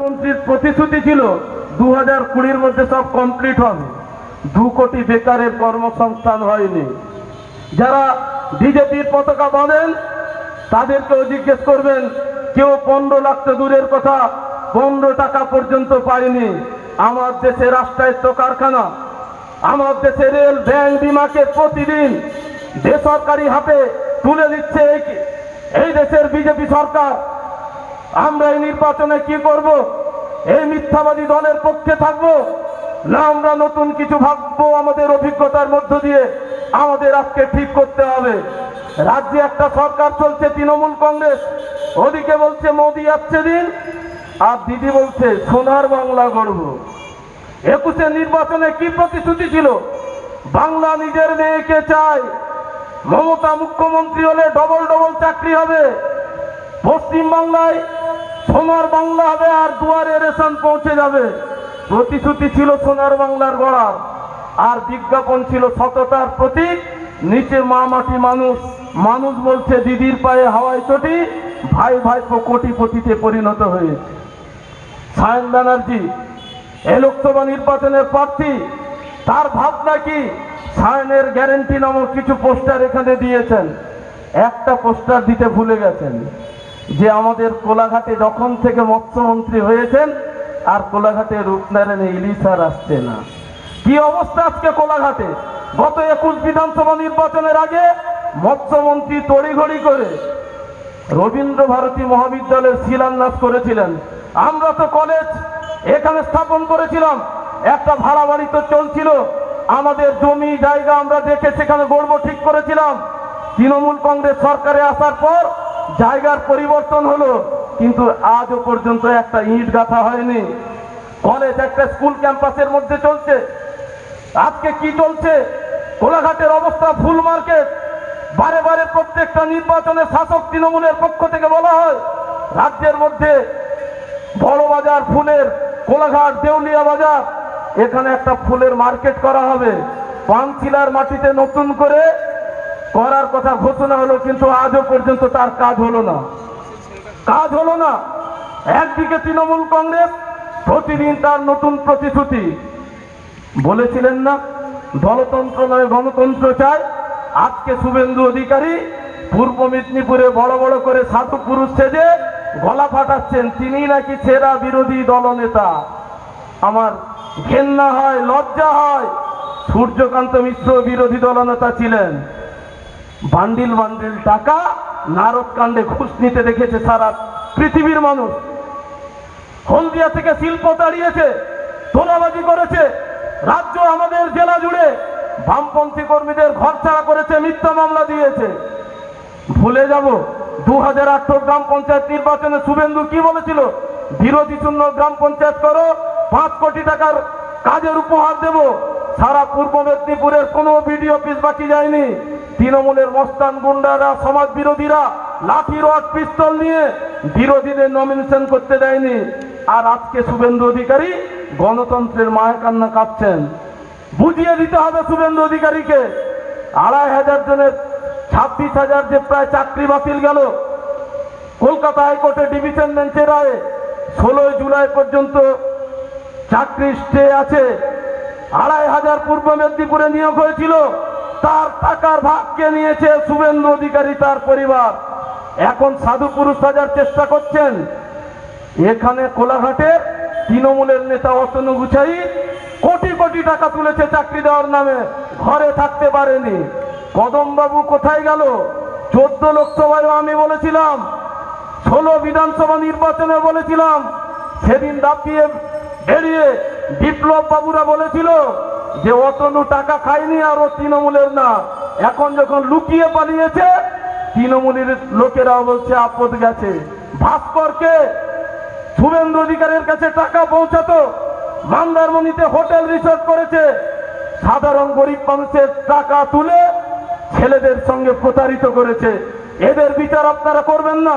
মন্ত্রীর প্রতিশ্রুতি ছিল দু হাজার কুড়ির মধ্যে সব কমপ্লিট হবে। দু কোটি বেকারের কর্মসংস্থান হয়নি। যারা বিজেপির পতাকা বাঁধেন, তাদেরকেও জিজ্ঞেস করবেন, কেউ পনেরো লাখ তো দূরের কথা, পনেরো টাকা পর্যন্ত পায়নি। আমার দেশে রাষ্ট্রায়ত্ত কারখানা, আমার দেশে রেল, ব্যাংক, বিমাকে প্রতিদিন বেসরকারি হাতে তুলে দিচ্ছে এই- এই দেশের বিজেপি সরকার। আমরা এই নির্বাচনে কি করব? এই মিথ্যাবাদী দলের পক্ষে থাকব? না, আমরা নতুন কিছু ভাববো আমাদের অভিজ্ঞতার মধ্য দিয়ে। আমাদের আজকে ঠিক করতে হবে। রাজ্যে একটা সরকার চলছে, তৃণমূল কংগ্রেস। ওদিকে বলছে, মোদি আসছে দিন। আর দিদি বলছে, সোনার বাংলা গড়ব। একুশে নির্বাচনে কি প্রতিশ্রুতি ছিল? বাংলা নিজের মেয়েকে চায়। মমতা মুখ্যমন্ত্রী হলে ডবল ডবল চাকরি হবে। পশ্চিম বাংলায় সোনার বাংলা হবে আর দুয়ারে রেশন পৌঁছে যাবে। প্রতিশ্রুতি ছিল সোনার বাংলার গড়ার আর বিজ্ঞাপন ছিল সততার প্রতীক। নিচে মা মাটি মানুষ মানুষ বলছে, দিদির পায়ে হাওয়াই চটি, ভাই ভাই কোটিপতিতে পরিণত হয়েছে সায়ন ব্যানার্জি, এ লোকসভা নির্বাচনের প্রার্থী, তার ভাবনা কি? সায়নের গ্যারেন্টি নামক কিছু পোস্টার এখানে দিয়েছেন। একটা পোস্টার দিতে ভুলে গেছেন। যে আমাদের কোলাঘাটে যখন থেকে মৎস্যমন্ত্রী হয়েছেন, আর কোলাঘাটে রূপনারায়ণ ইলিশ আর আসছে না। কি অবস্থা আজকে কোলাঘাটে? গত একুশ বিধানসভা নির্বাচনের আগে মৎস্যমন্ত্রী তড়িঘড়ি করে রবীন্দ্র ভারতী মহাবিদ্যালয়ের শিলান্যাস করেছিলেন। আমরা তো কলেজ এখানে স্থাপন করেছিলাম। একটা ভাড়া বাড়ি তো চলছিল। আমাদের জমি, জায়গা আমরা দেখে সেখানে গড়ব ঠিক করেছিলাম। তৃণমূল কংগ্রেস সরকারে আসার পর জায়গার পরিবর্তন হলো, কিন্তু আজও পর্যন্ত একটা ইট গাঁথা হয়নি। কলেজ একটা স্কুল ক্যাম্পাসের মধ্যে চলছে। আজকে কি চলছে? কোলাঘাটের অবস্থা ফুল মার্কেট। বারে বারে প্রত্যেকটা নির্বাচনে শাসক তৃণমূলের পক্ষ থেকে বলা হয়, রাজ্যের মধ্যে বড় বাজার ফুলের কোলাঘাট দেউলিয়া বাজার। এখানে একটা ফুলের মার্কেট করা হবে। পানচিলার মাটিতে নতুন করে করার কথা ঘোষণা হলো, কিন্তু আজও পর্যন্ত তার কাজ হলো না। কাজ হলো না। একদিকে তৃণমূল কংগ্রেস, প্রতিদিন তার নতুন প্রতিশ্রুতি। বলেছিলেন না, দলতন্ত্র নয়, গণতন্ত্র চায় আজকে শুভেন্দু অধিকারী পূর্ব মেদিনীপুরে বড় বড় করে সাধু পুরুষ সেজে গলা ফাটাচ্ছেন। তিনি নাকি সেরা বিরোধী দলনেতা। আমার ঘেন্না হয়, লজ্জা হয়। সূর্যকান্ত মিশ্র বিরোধী দলনেতা ছিলেন। বান্ডিল বান্ডিল টাকা নারদ কাণ্ডে ঘুষ নিতে দেখেছে সারা পৃথিবীর মানুষ। হলদিয়া থেকে শিল্প দাঁড়িয়েছে তোলাবাজি করেছে, রাজ্য আমাদের জেলা জুড়ে বামপন্থী কর্মীদের ঘর ছাড়া করেছে, মিথ্যা মামলা দিয়েছে। ভুলে যাব দু হাজার আঠারো গ্রাম পঞ্চায়েত নির্বাচনে শুভেন্দু কি বলেছিল? বিরোধী শূন্য গ্রাম পঞ্চায়েত করো, পাঁচ কোটি টাকার কাজের উপহার দেব। সারা পূর্ব মেদিনীপুরের কোনো বিডিও অফিস বাকি যায়নি। তৃণমূলের মস্তান গুন্ডারা সমাজ বিরোধীরা লাঠি, রড, পিস্তল নিয়ে বিরোধীদের নমিনেশন করতে দেয়নি। আর আজকে শুভেন্দু অধিকারী গণতন্ত্রের মায়া কান্না কাঁদছেন বুঝিয়ে দিতে হবে শুভেন্দু অধিকারীকে। আড়াই হাজার জনের ছাব্বিশ হাজার যে প্রায় চাকরি বাতিল গেল, কলকাতা হাইকোর্টে ডিভিশন বেঞ্চের রায়ে ষোলোই জুলাই পর্যন্ত চাকরি স্টে আছে। আড়াই হাজার পূর্ব মেদিনীপুরে নিয়োগ হয়েছিল। তার টাকার ভাগকে নিয়েছে শুভেন্দু অধিকারী তার পরিবার। এখন সাধু পুরুষ সাজার চেষ্টা করছেন। এখানে কোলাঘাটে তৃণমূলের নেতা অতনু গুছাই কোটি কোটি টাকা তুলেছে চাকরি দেওয়ার নামে। ঘরে থাকতে পারেনি। কদমবাবু কোথায় গেল? চোদ্দ লোকসভায় আমি বলেছিলাম, ষোলো বিধানসভা নির্বাচনে বলেছিলাম, সেদিন দাপিয়ে বেরিয়ে বিপ্লব বাবুরা বলেছিল যে অতনু টাকা খায়নি আর ও তৃণমূলের না। এখন যখন লুকিয়ে পালিয়েছে, তৃণমূলের লোকেরা বলছে, আপদ গেছে। ভাস্করকে শুভেন্দু অধিকারের কাছে টাকা পৌঁছাতো। মন্দারমণিতে হোটেল রিসোর্ট করেছে। সাধারণ গরিব মানুষের টাকা তুলে ছেলেদের সঙ্গে প্রতারিত করেছে। এদের বিচার আপনারা করবেন না।